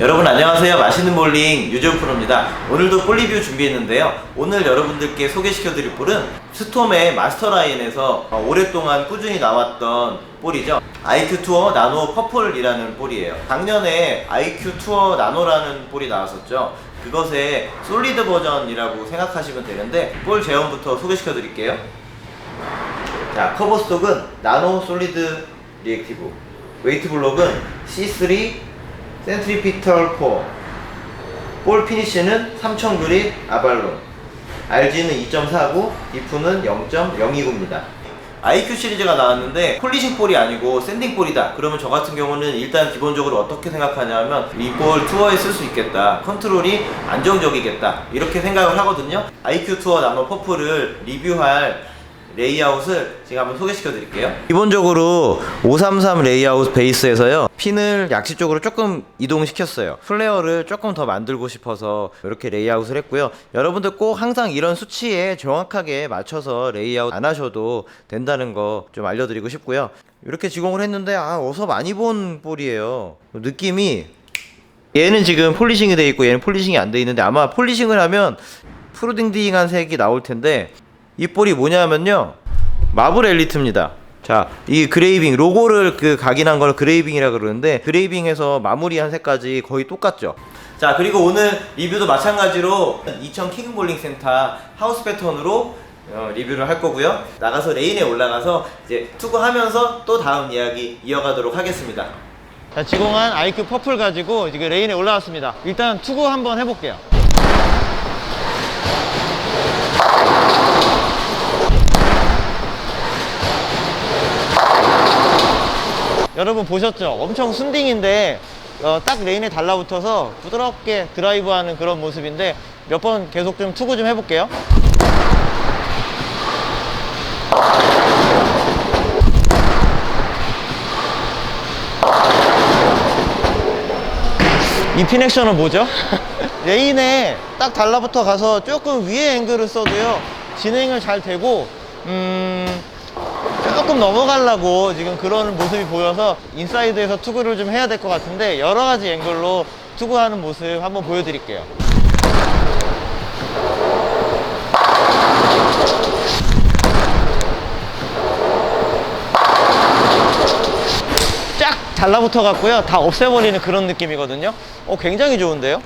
여러분 안녕하세요. 맛있는 볼링 유재훈 프로입니다. 오늘도 볼 리뷰 준비했는데요. 오늘 여러분들께 소개시켜 드릴 볼은 스톰의 마스터 라인에서 어, 오랫동안 꾸준히 나왔던 볼이죠. IQ 투어 나노 퍼플이라는 볼이에요. 작년에 IQ 투어 나노라는 볼이 나왔었죠. 그것의 솔리드 버전이라고 생각하시면 되는데 볼 제형부터 소개시켜 드릴게요. 자, 커버 스톡은 나노 솔리드 리액티브. 웨이트 블록은 C3 센트리피털 코어. 볼 피니쉬는 3000 그립 아발론. RG는 2.49, 디프는 0.029입니다. IQ 시리즈가 나왔는데 폴리싱 볼이 아니고 샌딩 볼이다. 그러면 저 같은 경우는 일단 기본적으로 어떻게 생각하냐면 이 볼 투어에 쓸 수 있겠다. 컨트롤이 안정적이겠다. 이렇게 생각을 하거든요. IQ 투어 나노 퍼플을 리뷰할 레이아웃을 제가 한번 소개시켜 드릴게요. 기본적으로 533 레이아웃 베이스에서요. 핀을 약시 쪽으로 조금 이동시켰어요. 플레어를 조금 더 만들고 싶어서 이렇게 레이아웃을 했고요. 여러분들 꼭 항상 이런 수치에 정확하게 맞춰서 레이아웃 안 하셔도 된다는 거 좀 알려드리고 싶고요. 이렇게 지공을 했는데 아 어서 많이 본 볼이에요. 느낌이 얘는 지금 폴리싱이 돼 있고 얘는 폴리싱이 안 돼 있는데 아마 폴리싱을 하면 푸르딩딩한 색이 나올 텐데 이 볼이 뭐냐면요. 마블 엘리트입니다. 자 이 그레이빙 로고를 그 각인한 걸 그레이빙이라 그러는데 그레이빙해서 마무리한 색까지 거의 똑같죠. 자 그리고 오늘 리뷰도 마찬가지로 이천 킹볼링 센터 하우스 패턴으로 어, 리뷰를 할 거고요. 나가서 레인에 올라가서 이제 투구하면서 또 다음 이야기 이어가도록 하겠습니다. 자, 지공한 IQ 퍼플 가지고 지금 레인에 올라왔습니다. 일단 투구 한번 해볼게요. 여러분 보셨죠? 엄청 순딩인데 어, 딱 레인에 달라붙어서 부드럽게 드라이브하는 그런 모습인데 몇 번 계속 좀 투구 좀 해볼게요. 이 핀액션은 뭐죠? 레인에 딱 달라붙어 가서 조금 위에 앵글을 써도요 진행을 잘 되고 음 조금 넘어가려고 지금 그런 모습이 보여서 인사이드에서 투구를 좀 해야 될 것 같은데 여러 가지 앵글로 투구하는 모습 한번 보여드릴게요. 쫙 달라붙어 갖고요. 다 없애버리는 그런 느낌이거든요. 어 굉장히 좋은데요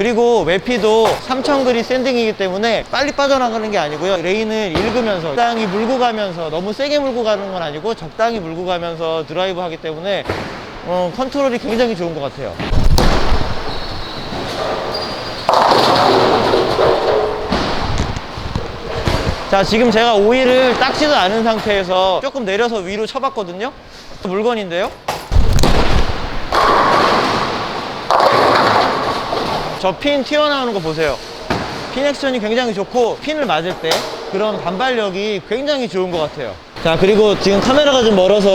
그리고 외피도 3000그리 샌딩이기 때문에 빨리 빠져나가는 게 아니고요. 레인을 읽으면서 적당히 물고 가면서 너무 세게 물고 가는 건 아니고 적당히 물고 가면서 드라이브 하기 때문에 어, 컨트롤이 굉장히 좋은 것 같아요. 자 지금 제가 오일을 닦지도 않은 상태에서 조금 내려서 위로 쳐봤거든요. 물건인데요 저 핀 튀어나오는 거 보세요. 핀 액션이 굉장히 좋고 핀을 맞을 때 그런 반발력이 굉장히 좋은 것 같아요. 자 그리고 지금 카메라가 좀 멀어서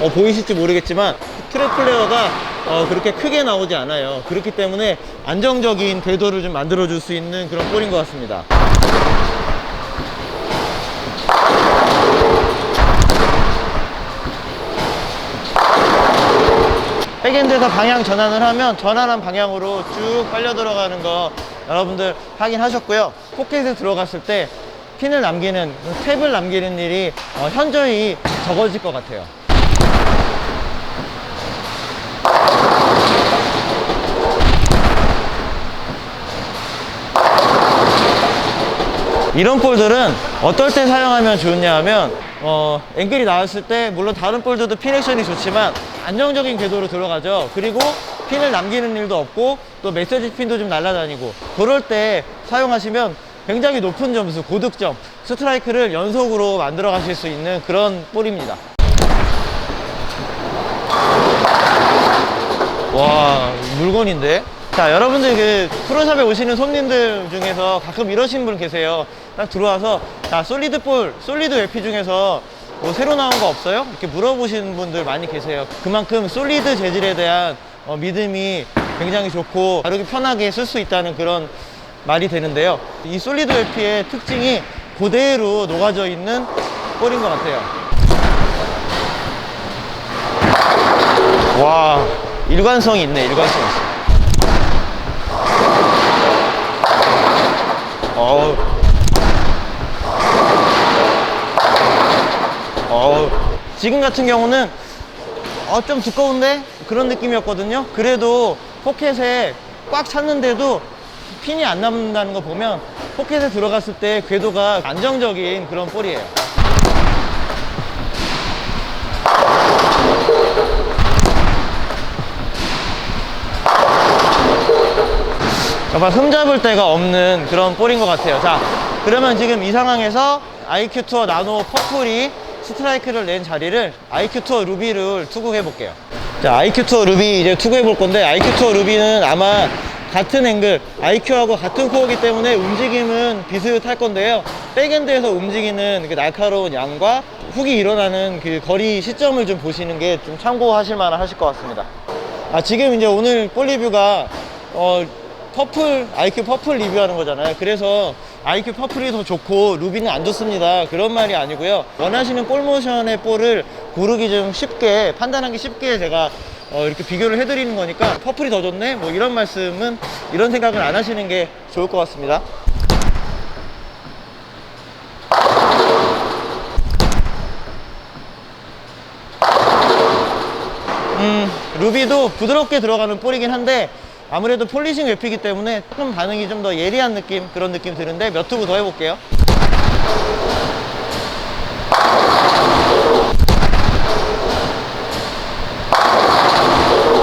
어, 보이실지 모르겠지만 트랙 플레어가 어, 그렇게 크게 나오지 않아요. 그렇기 때문에 안정적인 궤도를 좀 만들어 줄 수 있는 그런 볼인 것 같습니다 백엔드에서 방향 전환을 하면 전환한 방향으로 쭉 빨려 들어가는 거 여러분들 확인하셨고요. 포켓에 들어갔을 때 핀을 남기는 탭을 남기는 일이 어, 현저히 적어질 것 같아요. 이런 볼들은 어떨 때 사용하면 좋냐 하면 어, 앵글이 나왔을 때 물론 다른 볼들도 핀 액션이 좋지만 안정적인 궤도로 들어가죠. 그리고 핀을 남기는 일도 없고 또 메시지 핀도 좀 날아다니고. 그럴 때 사용하시면 굉장히 높은 점수 고득점 스트라이크를 연속으로 만들어 가실 수 있는 그런 볼입니다. 와 물건인데? 자 여러분들 그 프로샵에 오시는 손님들 중에서 가끔 이러신 분 계세요. 딱 들어와서 자 솔리드 볼 솔리드 외피 중에서 뭐 새로 나온 거 없어요? 이렇게 물어보시는 분들 많이 계세요. 그만큼 솔리드 재질에 대한 어, 믿음이 굉장히 좋고 다루기 편하게 쓸 수 있다는 그런 말이 되는데요. 이 솔리드 외피의 특징이 그대로 녹아져 있는 볼인 것 같아요. 와 일관성이 있네 일관성 있어 어우. 어우. 지금 같은 경우는 어, 좀 두꺼운데? 그런 느낌이었거든요. 그래도 포켓에 꽉 찼는데도 핀이 안 남는다는 거 보면 포켓에 들어갔을 때 궤도가 안정적인 그런 볼이에요. 정말 흠잡을 데가 없는 그런 볼인 것 같아요. 자, 그러면 지금 이 상황에서 IQ 투어 나노 퍼플이 스트라이크를 낸 자리를 IQ 투어 루비를 투구해 볼게요. 자, IQ 투어 루비 이제 투구해 볼 건데 IQ 투어 루비는 아마 같은 앵글, IQ하고 같은 코어기 때문에 움직임은 비슷할 건데요. 백엔드에서 움직이는 그 날카로운 양과 훅이 일어나는 그 거리 시점을 좀 보시는 게 좀 참고하실 만한 하실 것 같습니다. 아, 지금 이제 오늘 볼 리뷰가 어, 퍼플, IQ 퍼플 리뷰하는 거잖아요. 그래서 IQ 퍼플이 더 좋고 루비는 안 좋습니다. 그런 말이 아니고요. 원하시는 볼 모션의 볼을 고르기 좀 쉽게, 판단하기 쉽게 제가 어, 이렇게 비교를 해드리는 거니까 퍼플이 더 좋네? 뭐 이런 말씀은 이런 생각을 안 하시는 게 좋을 것 같습니다. 음, 루비도 부드럽게 들어가는 볼이긴 한데 아무래도 폴리싱 웹이기 때문에 조금 반응이 좀 더 예리한 느낌 그런 느낌 드는데 몇 투구 더 해볼게요.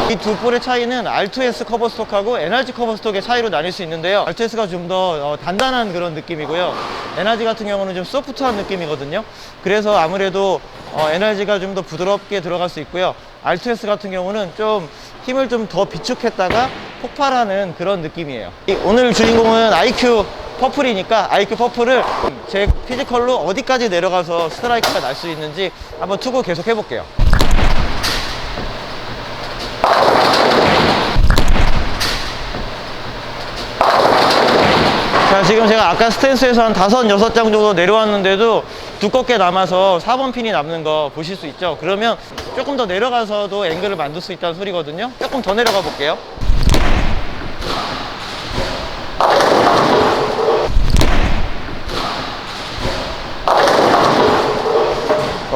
이두 볼의 차이는 R2S 커버 스톡하고 NRG 커버 스톡의 차이로 나뉠 수 있는데요. R2S가 좀 더 단단한 그런 느낌이고요. NRG 같은 경우는 좀 소프트한 느낌이거든요. 그래서 아무래도 어, NRG가 좀 더 부드럽게 들어갈 수 있고요. R2S 같은 경우는 좀 힘을 좀 더 비축했다가 폭발하는 그런 느낌이에요. 이- 오늘 주인공은 IQ 퍼플이니까 IQ 퍼플을 제 피지컬로 어디까지 내려가서 스트라이크가 날 수 있는지 한번 투구 계속 해볼게요. 자 지금 제가 아까 스탠스에서 한 다섯 여섯 장 정도 내려왔는데도 두껍게 남아서 4번 핀이 남는 거 보실 수 있죠? 그러면 조금 더 내려가서도 앵글을 만들 수 있다는 소리거든요. 조금 더 내려가 볼게요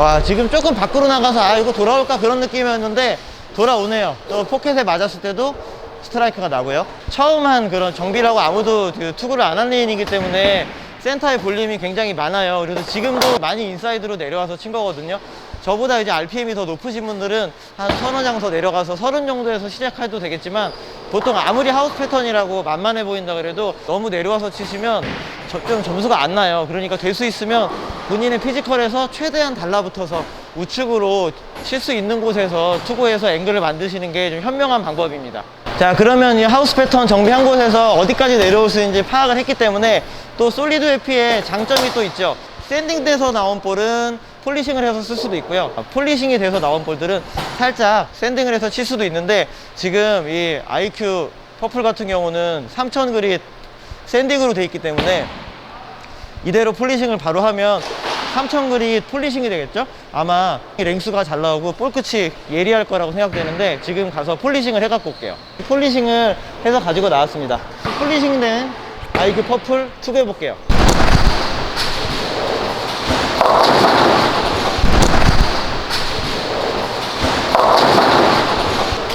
와 지금 조금 밖으로 나가서 아 이거 돌아올까? 그런 느낌이었는데 돌아오네요. 또 포켓에 맞았을 때도 스트라이크가 나고요. 처음 한 그런 정비라고 아무도 그 투구를 안 한 레인이기 때문에 센터의 볼륨이 굉장히 많아요. 그래서 지금도 많이 인사이드로 내려와서 친 거거든요. 저보다 이제 RPM이 더 높으신 분들은 한 서너 장 더 내려가서 서른 정도에서 시작해도 되겠지만 보통 아무리 하우스 패턴이라고 만만해 보인다 그래도 너무 내려와서 치시면 저- 좀 점수가 안 나요. 그러니까 될 수 있으면 본인의 피지컬에서 최대한 달라붙어서 우측으로 칠 수 있는 곳에서 투구해서 앵글을 만드시는 게 좀 현명한 방법입니다. 자 그러면 이 하우스 패턴 정비한 곳에서 어디까지 내려올 수 있는지 파악을 했기 때문에 또 솔리드 회피의 장점이 또 있죠. 샌딩 돼서 나온 볼은 폴리싱을 해서 쓸 수도 있고요. 아, 폴리싱이 돼서 나온 볼들은 살짝 샌딩을 해서 칠 수도 있는데 지금 이 IQ 퍼플 같은 경우는 3000 그릿 샌딩으로 돼 있기 때문에 이대로 폴리싱을 바로 하면 3000 그릿 폴리싱이 되겠죠? 아마 이 랭수가 잘 나오고 볼 끝이 예리할 거라고 생각되는데 지금 가서 폴리싱을 해갖고 올게요. 폴리싱을 해서 가지고 나왔습니다. 폴리싱된 IQ 퍼플 투구해 볼게요.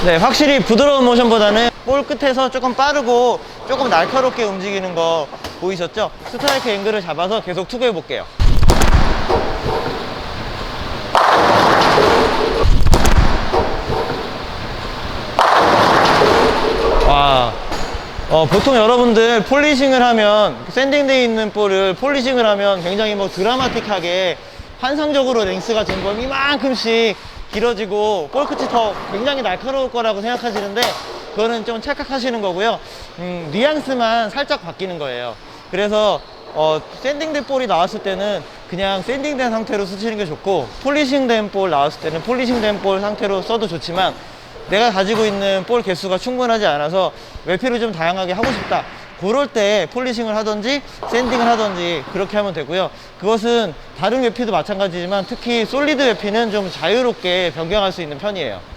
네, 확실히 부드러운 모션보다는 볼 끝에서 조금 빠르고 조금 날카롭게 움직이는 거 보이셨죠? 스트라이크 앵글을 잡아서 계속 투구해 볼게요. 와, 어, 보통 여러분들 폴리싱을 하면 샌딩돼 있는 볼을 폴리싱을 하면 굉장히 뭐 드라마틱하게 환상적으로 랭스가 점점 이만큼씩 길어지고 볼 끝이 더 굉장히 날카로울 거라고 생각하시는데 그거는 좀 착각하시는 거고요. 음, 뉘앙스만 살짝 바뀌는 거예요. 그래서 어, 샌딩된 볼이 나왔을 때는 그냥 샌딩된 상태로 쓰시는 게 좋고 폴리싱된 볼 나왔을 때는 폴리싱된 볼 상태로 써도 좋지만 내가 가지고 있는 볼 개수가 충분하지 않아서 외피를 좀 다양하게 하고 싶다. 그럴 때 폴리싱을 하든지 샌딩을 하든지 그렇게 하면 되고요. 그것은 다른 외피도 마찬가지지만 특히 솔리드 외피는 좀 자유롭게 변경할 수 있는 편이에요.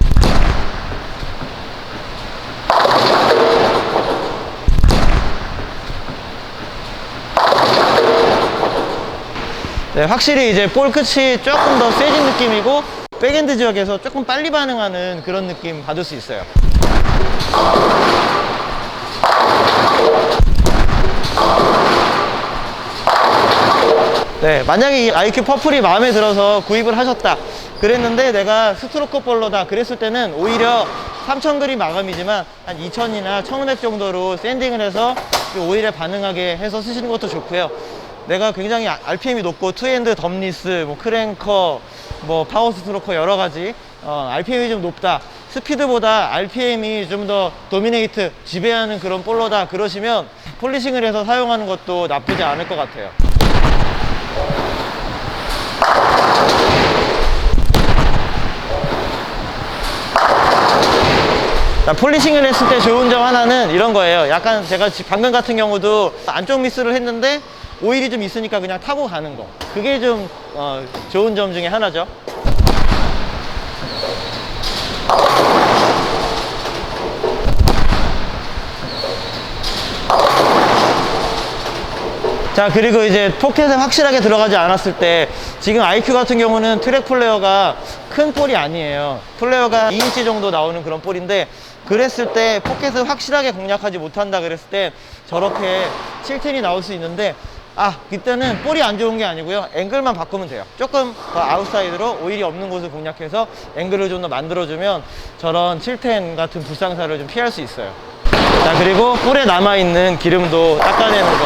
네, 확실히 이제 볼 끝이 조금 더 세진 느낌이고 백엔드 지역에서 조금 빨리 반응하는 그런 느낌 받을 수 있어요. 네, 만약에 이 IQ 퍼플이 마음에 들어서 구입을 하셨다. 그랬는데 내가 스트로크 볼로다. 그랬을 때는 오히려 3000그림 마감이지만 한 2000이나 1500 정도로 샌딩을 해서 오히려 반응하게 해서 쓰시는 것도 좋고요. 내가 굉장히 아- RPM이 높고 투핸드 덤리스, 뭐 크랭커, 뭐 파워 스트로커 여러 가지 어, RPM이 좀 높다. 스피드보다 RPM이 좀 더 도미네이트 지배하는 그런 볼로다 그러시면 폴리싱을 해서 사용하는 것도 나쁘지 않을 것 같아요. 자, 폴리싱을 했을 때 좋은 점 하나는 이런 거예요. 약간 제가 지- 방금 같은 경우도 안쪽 미스를 했는데 오일이 좀 있으니까 그냥 타고 가는 거. 그게 좀 어, 좋은 점 중에 하나죠. 자 그리고 이제 포켓에 확실하게 들어가지 않았을 때 지금 IQ 같은 경우는 트랙 플레어가 큰 볼이 아니에요 플레어가 2인치 정도 나오는 그런 볼인데 그랬을 때 포켓을 확실하게 공략하지 못한다 그랬을 때 저렇게 7텐이 나올 수 있는데 아 그때는 볼이 안 좋은 게 아니고요. 앵글만 바꾸면 돼요. 조금 더 아웃사이드로 오일이 없는 곳을 공략해서 앵글을 좀 더 만들어주면 저런 7텐 같은 불상사를 좀 피할 수 있어요. 자 그리고 볼에 남아있는 기름도 닦아내는 거.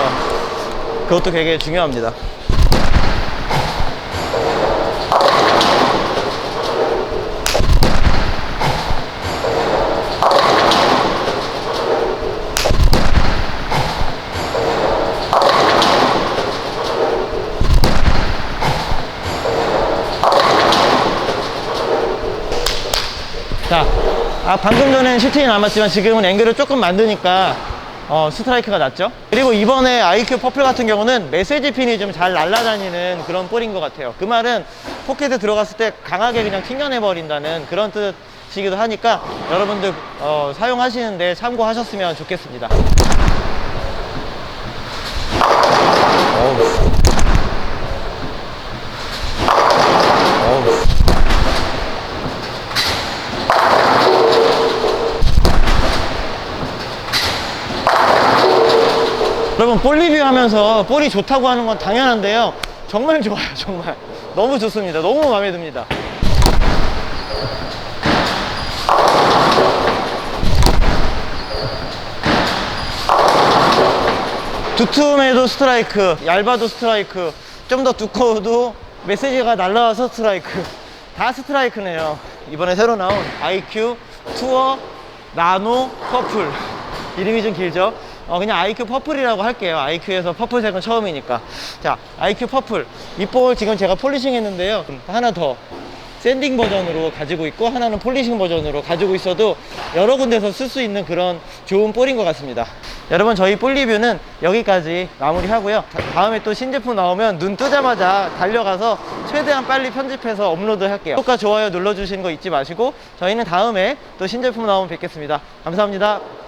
그것도 되게 중요합니다. 자, 아, 방금 전엔 슈팅이 남았지만 지금은 앵글을 조금 만드니까 어, 스트라이크가 났죠. 그리고 이번에 IQ 퍼플 같은 경우는 메시지 핀이 좀 잘 날아다니는 그런 볼인 것 같아요. 그 말은 포켓에 들어갔을 때 강하게 그냥 튕겨내버린다는 그런 뜻이기도 하니까 여러분들 어, 사용하시는데 참고하셨으면 좋겠습니다. 어우. 여러분 볼 리뷰하면서 볼이 좋다고 하는 건 당연한데요. 정말 좋아요 정말. 너무 좋습니다. 너무 마음에 듭니다. 두툼해도 스트라이크 얇아도 스트라이크 좀 더 두꺼워도 메시지가 날라와서 스트라이크. 다 스트라이크네요. 이번에 새로 나온 IQ 투어 나노 퍼플. 이름이 좀 길죠 어, 그냥 IQ 퍼플이라고 할게요. IQ에서 퍼플색은 처음이니까. 자 IQ 퍼플. 이볼 지금 제가 폴리싱 했는데요. 하나 더. 샌딩 버전으로 가지고 있고 하나는 폴리싱 버전으로 가지고 있어도 여러 군데서 쓸 수 있는 그런 좋은 볼인 것 같습니다. 여러분 저희 볼 리뷰는 여기까지 마무리 하고요. 다- 다음에 또 신제품 나오면 눈 뜨자마자 달려가서 최대한 빨리 편집해서 업로드 할게요. 구독과 좋아요 눌러주시는 거 잊지 마시고 저희는 다음에 또 신제품 나오면 뵙겠습니다. 감사합니다